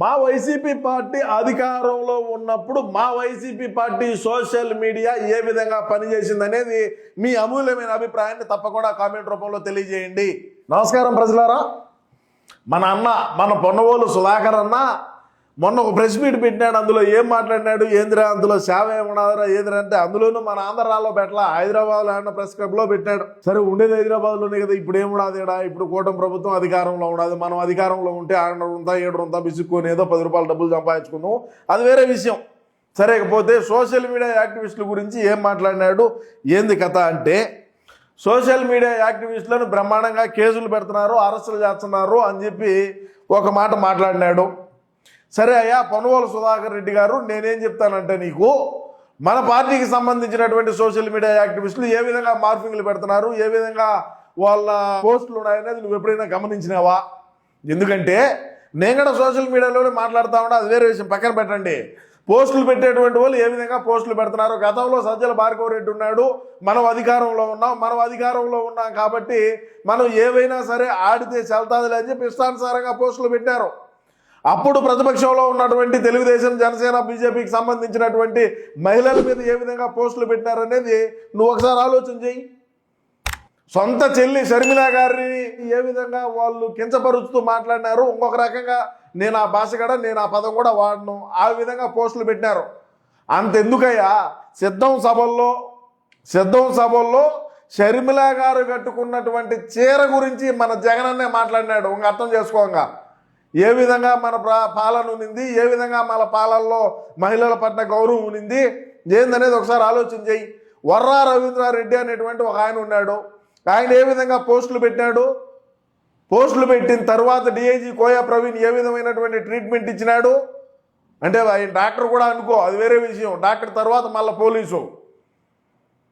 మా YCP party అధికారంలో ఉన్నప్పుడు మా వైసీపీ పార్టీ సోషల్ మీడియా ఏ విధంగా పనిచేసింది అనేది మీ అమూల్యమైన అభిప్రాయాన్ని తప్పకుండా కామెంట్ రూపంలో తెలియజేయండి. నమస్కారం ప్రజలారా. మన అన్న మన పొన్నవోలు సుధాకర్ అన్న మొన్న ఒక ప్రెస్ మీట్ పెట్టినాడు అందులో ఏం మాట్లాడినాడు ఏందిరా అందులో సేవ ఏమన్నారా ఏదిరా అంటే అందులోనూ మన ఆంధ్రాలో పెట్టలా హైదరాబాద్లో ఆడిన ప్రెస్ క్లబ్లో పెట్టాడు సరే ఉండేది హైదరాబాద్లోనే కదా ఇప్పుడు ఏమున్నది ఇప్పుడు కూటమి ప్రభుత్వం అధికారంలో ఉండదు మనం అధికారంలో ఉంటే ఆడ ఉందా ఏడు ఉందా బిసుక్కొని ఏదో పది రూపాయలు డబ్బులు సంపాదించుకుందాం. అది వేరే విషయం. సరే ఇకపోతే సోషల్ మీడియా యాక్టివిస్టుల గురించి ఏం మాట్లాడినాడు ఏంది కథ అంటే సోషల్ మీడియా యాక్టివిస్టులను బ్రహ్మాండంగా కేసులు పెడుతున్నారు అరెస్టులు చేస్తున్నారు అని చెప్పి ఒక మాట మాట్లాడినాడు. సరే అయ్యా పొనవోలు సుధాకర్ రెడ్డి గారు నేనేం చెప్తానంటే నీకు మన పార్టీకి సంబంధించినటువంటి సోషల్ మీడియా యాక్టివిస్టులు ఏ విధంగా మార్ఫింగ్లు పెడుతున్నారు ఏ విధంగా వాళ్ళ పోస్టులు ఉన్నాయనేది నువ్వు ఎప్పుడైనా గమనించినావా? ఎందుకంటే నేను కూడా సోషల్ మీడియాలోనే మాట్లాడుతూ ఉన్నా అది వేరే విషయం పక్కన పెట్టండి. పోస్టులు పెట్టేటువంటి వాళ్ళు ఏ విధంగా పోస్టులు పెడుతున్నారు గతంలో సజ్జల భార్గవ రెడ్డి ఉన్నాడు మనం అధికారంలో ఉన్నాం మనం అధికారంలో ఉన్నాం కాబట్టి మనం ఏవైనా సరే ఆడితే చల్తాదులే అని చెప్పి ఇష్టానుసారంగా పోస్టులు పెట్టారు. అప్పుడు ప్రతిపక్షంలో ఉన్నటువంటి తెలుగుదేశం జనసేన బీజేపీకి సంబంధించినటువంటి మహిళల మీద ఏ విధంగా పోస్టులు పెట్టినారనేది నువ్వు ఒకసారి ఆలోచన చెయ్యి. సొంత చెల్లి షర్మిల గారిని ఏ విధంగా వాళ్ళు కించపరుచుతూ మాట్లాడినారు? ఇంకొక రకంగా నేను ఆ భాష కూడా నేను ఆ పదం కూడా వాడను. ఆ విధంగా పోస్టులు పెట్టినారు. అంతెందుకయ్యా? సిద్ధం సభల్లో సిద్ధం సభల్లో షర్మిల గారు కట్టుకున్నటువంటి చీర గురించి మన జగనన్నే మాట్లాడినాడు. ఇంక అర్థం చేసుకోంగా. ఏ విధంగా మన ప్రా- పాలన ఉన్నింది ఏ విధంగా మన పాలనలో మహిళల పట్ల గౌరవం ఉన్నింది ఏందనేది ఒకసారి ఆలోచన చెయ్యి వర్రా రవీంద్రారెడ్డి అనేటువంటి ఒక ఆయన ఉన్నాడు. ఆయన ఏ విధంగా పోస్టులు పెట్టాడు పోస్టులు పెట్టిన తర్వాత డిఐజీ కోయా ప్రవీణ్ ఏ విధమైనటువంటి ట్రీట్మెంట్ ఇచ్చినాడు? అంటే ఆయన డాక్టర్ కూడా అనుకో అది వేరే విషయం. డాక్టర్ తర్వాత మళ్ళీ పోలీసు.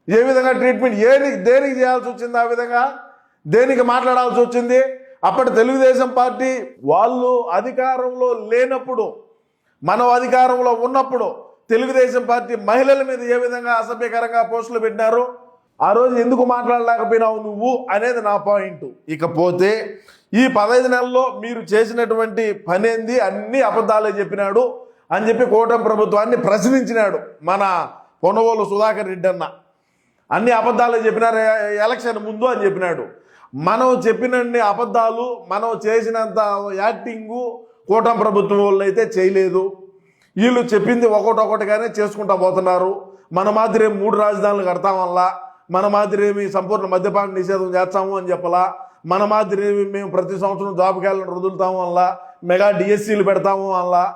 ఏ విధంగా ట్రీట్మెంట్? ఏది దేనికి చేయాల్సి వచ్చింది ఆ విధంగా? దేనికి మాట్లాడాల్సి వచ్చింది? అప్పటి తెలుగుదేశం పార్టీ వాళ్ళు అధికారంలో లేనప్పుడు మనం అధికారంలో ఉన్నప్పుడు తెలుగుదేశం పార్టీ మహిళల మీద ఏ విధంగా అసభ్యకరంగా పోస్టులు పెట్టారు ఆ రోజు ఎందుకు మాట్లాడలేకపోయినావు నువ్వు అనేది నా పాయింట్. ఇకపోతే ఈ పదహైదు నెలల్లో మీరు చేసినటువంటి పనేంది అన్ని అబద్ధాలే చెప్పినాడు అని చెప్పి కూటమి ప్రభుత్వాన్ని ప్రశ్నించినాడు మన పొనవోలు సుధాకర్ రెడ్డి అన్న. అన్ని అబద్ధాలే చెప్పినారు ఎలక్షన్ ముందు అని చెప్పినాడు. మనం చెప్పినన్ని అబద్ధాలు మనం చేసినంత యాక్టింగు కూటమి ప్రభుత్వం వాళ్ళు అయితే చేయలేదు. వీళ్ళు చెప్పింది ఒకటొకటిగానే చేసుకుంటా పోతున్నారు. మన మాదిరి మూడు రాజధానులు కడతాం వల్ల మన మాదిరేమి సంపూర్ణ మద్యపాన నిషేధం చేస్తాము అని చెప్పలా. మన మాదిరేమి మేము ప్రతి సంవత్సరం జాబ్ క్యాలెండర్ వదులుతాము వల్ల మెగా డిఎస్సీలు పెడతాము వల్ల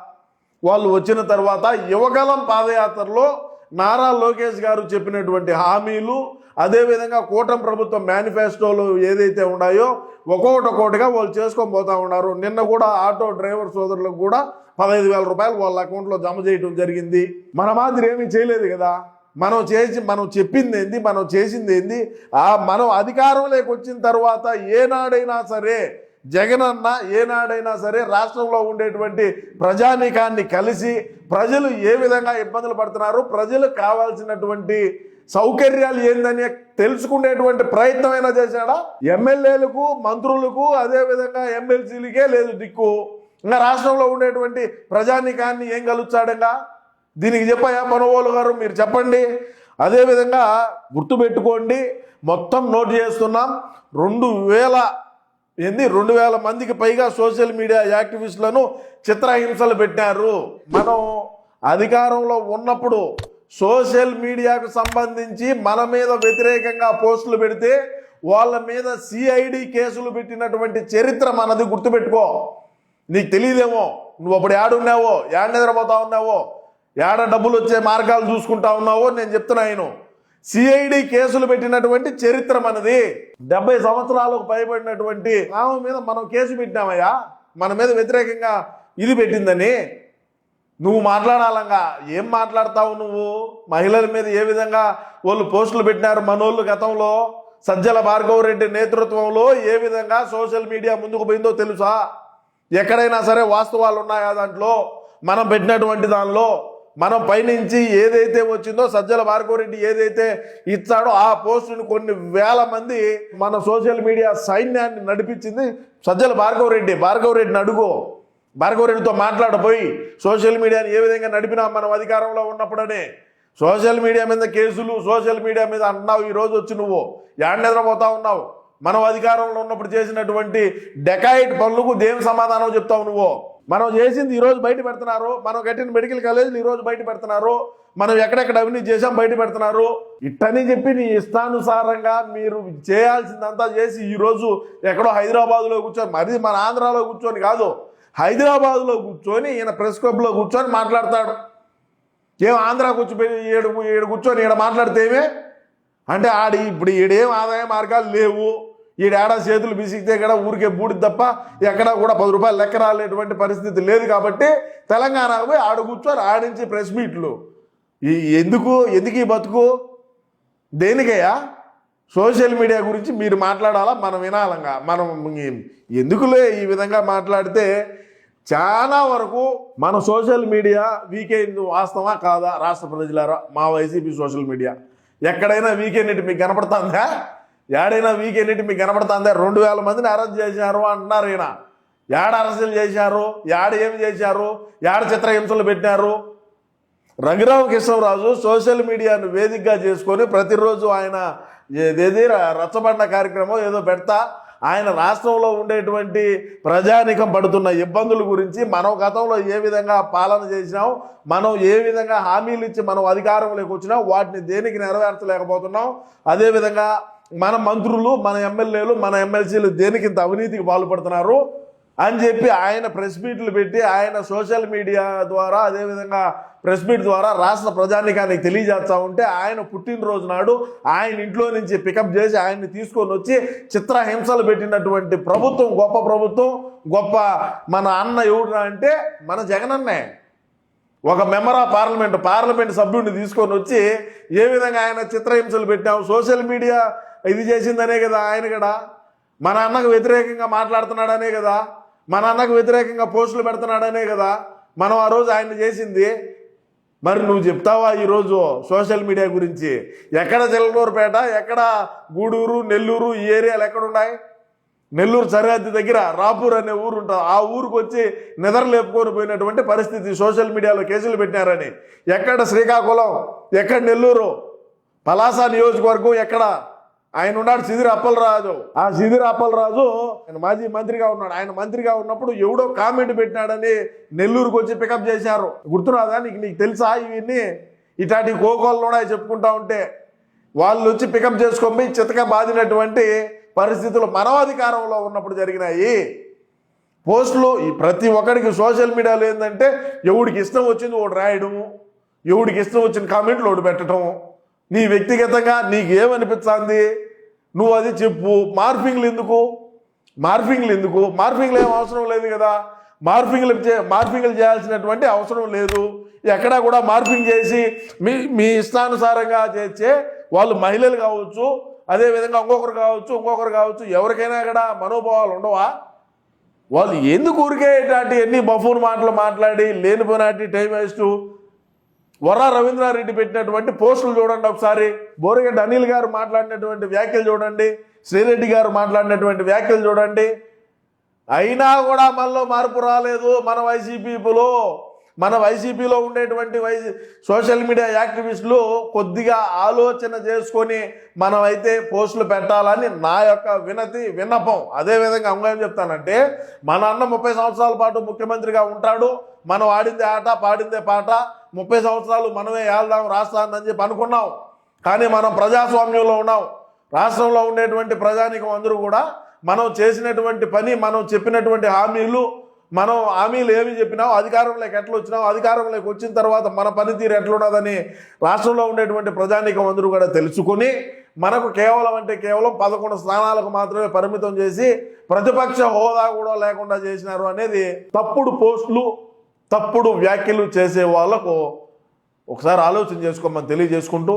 వాళ్ళు వచ్చిన తర్వాత యువగలం పాదయాత్రలో నారా లోకేష్ గారు చెప్పినటువంటి హామీలు అదేవిధంగా కూటమి ప్రభుత్వం మేనిఫెస్టోలు ఏదైతే ఉన్నాయో ఒక్కొక్కటి ఒక్కొక్కటిగా వాళ్ళు చేసుకొని పోతా ఉన్నారు. నిన్న కూడా ఆటో డ్రైవర్ సోదరులకు కూడా పదహైదు వేల రూపాయలు వాళ్ళ అకౌంట్లో జమ చేయటం జరిగింది. మన మాదిరి ఏమీ చేయలేదు కదా? మనం చేసి మనం చెప్పింది ఏంది మనం చేసింది ఏంది? ఆ మనం అధికారంలోకి వచ్చిన తర్వాత ఏనాడైనా సరే జగనన్న ఏనాడైనా సరే రాష్ట్రంలో ఉండేటువంటి ప్రజానీకాన్ని కలిసి ప్రజలు ఏ విధంగా ఇబ్బందులు పడుతున్నారు ప్రజలకు కావాల్సినటువంటి సౌకర్యాలు ఏందని తెలుసుకునేటువంటి అయినా చేశాడా? ఎమ్మెల్యేలకు మంత్రులకు అదే విధంగా ఎమ్మెల్సీలకే లేదు దిక్కు. ఇంకా రాష్ట్రంలో ఉండేటువంటి ప్రజానీకాన్ని ఏం కలుచాడంగా దీనికి చెప్పాయా పనువోలు గారు? మీరు చెప్పండి. అదేవిధంగా గుర్తుపెట్టుకోండి. మొత్తం నోట్ చేస్తున్నాం. రెండు వేల ఏంది రెండు వేల మందికి పైగా సోషల్ మీడియా యాక్టివిస్టులను చిత్రహింసలు పెట్టారు. మనం అధికారంలో ఉన్నప్పుడు సోషల్ మీడియాకు సంబంధించి మన మీద వ్యతిరేకంగా పోస్టులు పెడితే వాళ్ళ మీద సిఐడి కేసులు పెట్టినటువంటి చరిత్ర మనది గుర్తుపెట్టుకో. నీకు తెలియదేమో నువ్వు అప్పుడు ఏడున్నావో ఏడ నిద్రపోతా ఉన్నావో ఏడ డబ్బులు వచ్చే మార్గాలు చూసుకుంటా ఉన్నావో నేను చెప్తున్నా ఆయన సిఐడి కేసులు పెట్టినటువంటి చరిత్ర మనది. డెబ్బై సంవత్సరాలకు పైబడినటువంటి ఆమె మీద మనం కేసు పెట్టినామయ్యా. మన మీద వ్యతిరేకంగా ఇది పెట్టిందని. నువ్వు మాట్లాడాలంగా. ఏం మాట్లాడతావు నువ్వు? మహిళల మీద ఏ విధంగా వాళ్ళు పోస్టులు పెట్టినారు మనోళ్ళు గతంలో? సజ్జల భార్గవ రెడ్డి నేతృత్వంలో ఏ విధంగా సోషల్ మీడియా ముందుకు పోయిందో తెలుసా? ఎక్కడైనా సరే వాస్తవాలు ఉన్నాయా దాంట్లో? మనం పెట్టినటువంటి దానిలో మనం పైనుంచి ఏదైతే వచ్చిందో సజ్జల భార్గవరెడ్డి ఏదైతే ఇచ్చాడో ఆ పోస్టును కొన్ని వేల మంది మన సోషల్ మీడియా సైన్యాన్ని నడిపించింది సజ్జల భార్గవ రెడ్డి భార్గవ అడుగు. భార్గవరెడ్డితో మాట్లాడపోయి సోషల్ మీడియాని ఏ విధంగా నడిపినా మనం అధికారంలో ఉన్నప్పుడనే. సోషల్ మీడియా మీద కేసులు సోషల్ మీడియా మీద అంటున్నావు ఈరోజు వచ్చి నువ్వు. యాడ్ నిద్రపోతా ఉన్నావు. మనం అధికారంలో ఉన్నప్పుడు చేసినటువంటి డెకాయిట్ పనులకు దేని సమాధానం చెప్తావు నువ్వు? మనం చేసింది ఈరోజు బయట పెడుతున్నారు మనం కట్టిన మెడికల్ కాలేజీలు ఈ రోజు బయట పెడుతున్నారు మనం ఎక్కడెక్కడ అవినీతి చేసాం బయట పెడుతున్నారు. ఇట్టని చెప్పి నీ ఇష్టానుసారంగా మీరు చేయాల్సిందంతా చేసి ఈరోజు ఎక్కడో హైదరాబాద్లో కూర్చొని మరి మన ఆంధ్రాలో కూర్చొని కాదు హైదరాబాద్లో కూర్చొని ఈయన ప్రెస్ క్లబ్లో కూర్చొని మాట్లాడతాడు. ఏం ఆంధ్రా కూర్చోపోయి ఏడు ఏడు కూర్చొని ఈడ మాట్లాడితే ఏమే? అంటే ఆడి ఇప్పుడు ఈడేం ఆదాయ మార్గాలు లేవు. ఈడేడా చేతులు బిసిగితే కూడా ఊరికే బూడి తప్ప ఎక్కడా కూడా పది రూపాయలు లెక్క రాలేటువంటి పరిస్థితి లేదు కాబట్టి తెలంగాణకు పోయి ఆడ కూర్చొని ఆడించి ప్రెస్ మీట్లు. ఈ ఎందుకు? ఎందుకు ఈ బతుకు? దేనికయ్యా? సోషల్ మీడియా గురించి మీరు మాట్లాడాలా? మనం వినాలంగా. మనం ఎందుకులే ఈ విధంగా మాట్లాడితే చాలా వరకు మన సోషల్ మీడియా వీకెండ్ వాస్తవా కాదా? రాష్ట్ర ప్రజలారా మా వైసీపీ సోషల్ మీడియా. ఎక్కడైనా వీకెండ్ మీకు కనపడుతుందా? ఏడైనా వీకెండ్ మీకు కనపడుతుందా రెండు వేల మందిని అరెస్ట్ చేశారు అంటున్నారు ఈయన. ఏడ అరెస్టులు చేశారు? ఏడ ఏమి చేశారు? ఏడ చిత్రహింసలు పెట్టారు రఘురామ కృష్ణరాజు సోషల్ మీడియాను వేదికగా చేసుకొని ప్రతిరోజు ఆయన ఏదేది ర- రచ్చబండ కార్యక్రమం ఏదో పెడతా ఆయన రాష్ట్రంలో ఉండేటువంటి ప్రజానికం పడుతున్న ఇబ్బందుల గురించి మనం గతంలో ఏ విధంగా పాలన చేసినాం మనం ఏ విధంగా హామీలు ఇచ్చి మనం అధికారంలోకి వచ్చినాం వాటిని దేనికి నెరవేర్చలేకపోతున్నాం అదేవిధంగా మన మంత్రులు మన ఎమ్మెల్యేలు మన ఎమ్మెల్సీలు దేనికి ఇంత అవినీతికి పాల్పడుతున్నారు అని చెప్పి ఆయన ప్రెస్ మీట్లు పెట్టి ఆయన సోషల్ మీడియా ద్వారా అదేవిధంగా ప్రెస్ మీట్ ద్వారా రాష్ట్ర ప్రజానికానికి తెలియజేస్తా ఉంటే ఆయన పుట్టినరోజు నాడు ఆయన ఇంట్లో నుంచి పికప్ చేసి ఆయన్ని తీసుకొని వచ్చి చిత్రహింసలు పెట్టినటువంటి ప్రభుత్వం గొప్ప ప్రభుత్వం గొప్ప మన అన్న ఎవడు అంటే మన జగనన్నే ఒక మెంబర్ ఆఫ్ పార్లమెంట్ పార్లమెంట్ సభ్యుడిని తీసుకొని వచ్చి ఏ విధంగా ఆయన చిత్రహింసలు పెట్టాము సోషల్ మీడియా ఇది చేసిందనే కదా ఆయన కూడా మన అన్నకు వ్యతిరేకంగా మాట్లాడుతున్నాడనే కదా. మన అన్నకు వ్యతిరేకంగా పోస్టులు పెడుతున్నాడనే కదా. మనం ఆ రోజు ఆయన చేసింది. మరి నువ్వు చెప్తావా ఈరోజు సోషల్ మీడియా గురించి? ఎక్కడ చిల్లూరుపేట ఎక్కడ గూడూరు నెల్లూరు? ఈ ఏరియాలు ఎక్కడున్నాయి? నెల్లూరు సరిహద్దు దగ్గర రాపూర్ అనే ఊరు ఉంటుంది ఆ ఊరికి వచ్చి నిద్ర లేపుకొని పోయినటువంటి పరిస్థితి సోషల్ మీడియాలో కేసులు పెట్టినారని. ఎక్కడ శ్రీకాకుళం? ఎక్కడ నెల్లూరు? పలాస నియోజకవర్గం ఎక్కడ? ఆయన ఉన్నాడు సిదిరి అప్పలరాజు. ఆ సిదిరి అప్పలరాజు ఆయన మాజీ మంత్రిగా ఉన్నాడు. ఆయన మంత్రిగా ఉన్నప్పుడు ఎవడో కామెంట్ పెట్టినాడని నెల్లూరుకు వచ్చి పికప్ చేశారు. గుర్తురాదా? నీకు నీకు తెలుసా ఇవన్నీ? ఇట్లాంటి కోకోళ్ళు కూడా చెప్పుకుంటా ఉంటే వాళ్ళు వచ్చి పికప్ చేసుకొని చితక బాధినటువంటి పరిస్థితులు మనం అధికారంలో ఉన్నప్పుడు జరిగినాయి. పోస్టులు ఈ ప్రతి ఒక్కడికి సోషల్ మీడియాలో ఏంటంటే ఎవడికి ఇష్టం వచ్చింది ఒకటి రాయడము ఎవడికి ఇష్టం వచ్చిన కామెంట్లు ఒకటి పెట్టడం నీ వ్యక్తిగతంగా నీకు నువ్వు అది చెప్పు. మార్ఫింగ్లు ఎందుకు? మార్ఫింగ్లు ఎందుకు? మార్ఫింగ్లు ఏం అవసరం లేదు కదా. మార్ఫింగ్లు చే మార్ఫింగ్లు చేయాల్సినటువంటి అవసరం లేదు. ఎక్కడా కూడా మార్ఫింగ్ చేసి మీ మీ ఇష్టానుసారంగా చేసే వాళ్ళు మహిళలు కావచ్చు అదేవిధంగా ఇంకొకరు కావచ్చు ఇంకొకరు కావచ్చు ఎవరికైనా కూడా మనోభావాలు ఉండవా? వాళ్ళు ఎందుకు ఊరికే ఇట్లాంటి ఎన్ని బఫూన్ మాటలు మాట్లాడి లేనిపోయినట్టు టైం వేస్ట్ వరా రవీంద్రారెడ్డి పెట్టినటువంటి పోస్టులు చూడండి ఒకసారి. బోరగడ్డ అనిల్ గారు మాట్లాడినటువంటి వ్యాఖ్యలు చూడండి. శ్రీరెడ్డి గారు మాట్లాడినటువంటి వ్యాఖ్యలు చూడండి. అయినా కూడా మనలో మార్పు రాలేదు. మన వైసీపీలో మన వైసీపీలో ఉండేటువంటి వైసీ సోషల్ మీడియా యాక్టివిస్టులు కొద్దిగా ఆలోచన చేసుకొని మనమైతే పోస్టులు పెట్టాలని నా యొక్క వినతి విన్నపం. అదేవిధంగా ఇంకా ఏం చెప్తానంటే మన అన్న ముప్పై సంవత్సరాల పాటు ముఖ్యమంత్రిగా ఉంటాడు. మనం ఆడిందే ఆట పాడిందే పాట. ముప్పై సంవత్సరాలు మనమే ఏళ్దాం రాష్ట్రాన్ని అని చెప్పి అనుకున్నాం. కానీ మనం ప్రజాస్వామ్యంలో ఉన్నాం. రాష్ట్రంలో ఉండేటువంటి ప్రజానికం అందరూ కూడా మనం చేసినటువంటి పని మనం చెప్పినటువంటి హామీలు మనం హామీలు ఏమి చెప్పినావు అధికారంలోకి ఎట్లా వచ్చినావు అధికారంలోకి వచ్చిన తర్వాత మన పనితీరు ఎట్లున్నదని రాష్ట్రంలో ఉండేటువంటి ప్రజానికం అందరూ కూడా తెలుసుకొని మనకు కేవలం అంటే కేవలం పదకొండు స్థానాలకు మాత్రమే పరిమితం చేసి ప్రతిపక్ష హోదా కూడా లేకుండా చేసినారు అనేది తప్పుడు పోస్టులు తప్పుడు వ్యాఖ్యలు చేసే వాళ్ళకు ఒకసారి ఆలోచన చేసుకోమని తెలియజేసుకుంటూ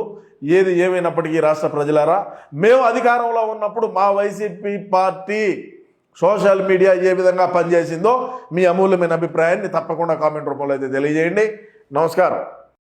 ఏది ఏమైనప్పటికీ రాష్ట్ర ప్రజలారా మేము అధికారంలో ఉన్నప్పుడు మా వైసీపీ పార్టీ సోషల్ మీడియా ఏ విధంగా పనిచేసిందో మీ అమూల్యమైన అభిప్రాయాన్ని తప్పకుండా కామెంట్ రూపంలో అయితే తెలియజేయండి. నమస్కారం.